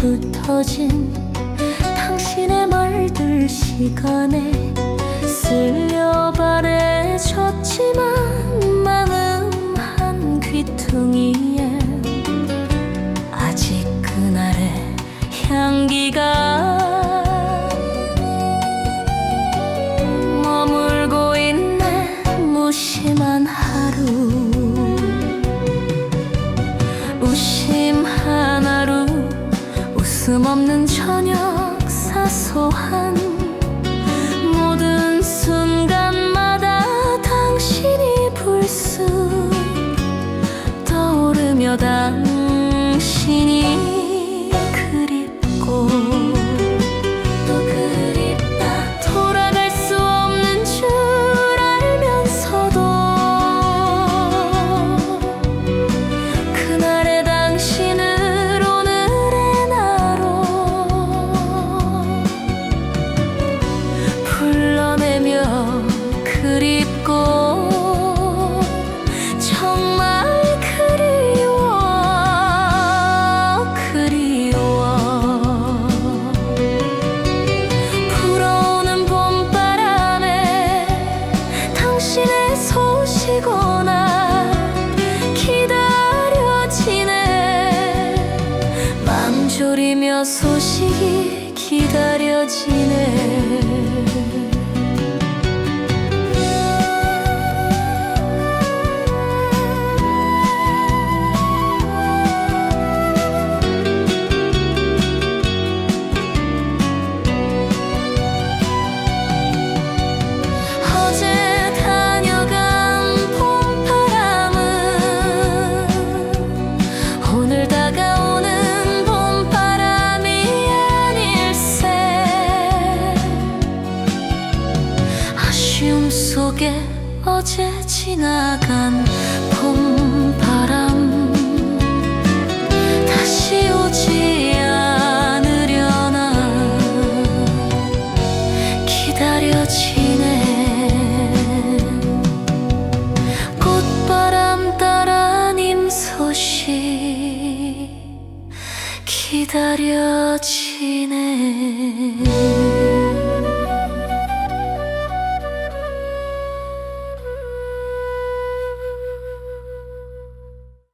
흩어진 당신의 말들 시간에 쓸려 바래졌지만 마음 한 귀퉁이. 틈없는 저녁 사소한 모든 순간마다 당신이 불쑥 떠오르며 당신이 수식이 기다려지네. 그게 어제 지나간 봄 바람. 다시 오지 않으려나. 기다려지네 꽃바람 따라 님 소식. 기다려지네